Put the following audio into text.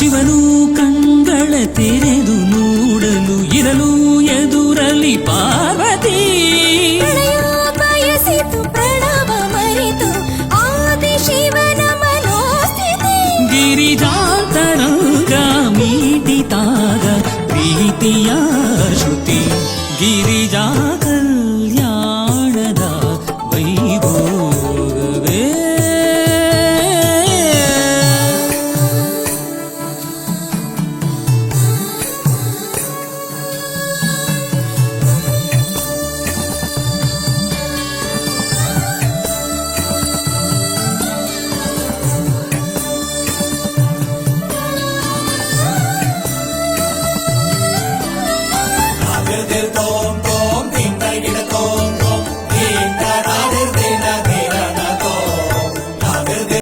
ಶಿವನು ಕಂಗಳ ತೆರೆದು ನೋಡಲು ಇರಲು ಎದುರಲಿ ಪಾರ್ವತಿ ಪ್ರಣಯ ಬಯಸಿತು ಪ್ರಣವ ಮರೆತು ಆದಿ ಶಿವನ ಮನೋಸ್ಥಿತಿ ಗಿರಿಜಾಂತರಂಗ ಮೀಟಿತಾಗ ಪ್ರೀತಿಯ ಶ್ರುತಿ ಗಿರಿಜಾಕಲ್ எழுதில் தோம் தோம் திங்கள் கிட தோம் தோம் தீண்டரா